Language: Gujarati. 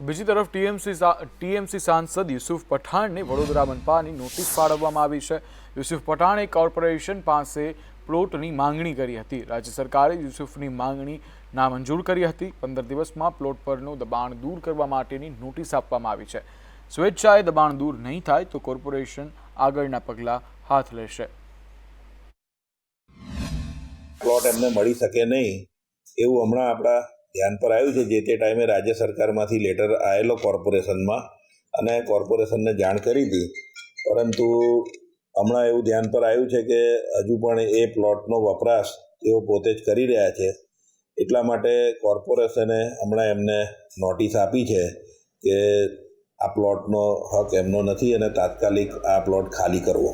બીજી તરફ ટીએમસી ટીએમસી સાંસદ યુસુફ પઠાણને વડોદરા મનપાની નોટિસ ફાળવવામાં આવી છે. યુસુફ પઠાણે કોર્પોરેશન પાસે પ્લોટની માંગણી કરી હતી. રાજ્ય સરકારે યુસુફની માંગણી નામંજૂર કરી હતી. પંદર દિવસમાં પ્લોટ પરનું દબાણ દૂર કરવા માટેની નોટિસ આપવામાં આવી છે. સ્વેચ્છાએ દબાણ દૂર નહીં થાય તો કોર્પોરેશન આગળના પગલાં હાથ લેશે. પ્લોટ એમને મળી શકે નહીં એવું હમણાં આપણા ધ્યાન પર આવ્યું છે જે તે ટાઈમે રાજ્ય સરકારમાંથી લેટર આવેલો કોર્પોરેશનમાં અને કોર્પોરેશનને જાણ કરી હતી. પરંતુ હમણાં એવું ધ્યાન પર આવ્યું છે કે હજુ પણ એ પ્લોટનો વપરાશ તેઓ પોતે જ કરી રહ્યા છે. એટલા માટે કોર્પોરેશને હમણાં એમને નોટિસ આપી છે કે આ પ્લોટનો હક એમનો નથી અને તાત્કાલિક આ પ્લોટ ખાલી કરવો.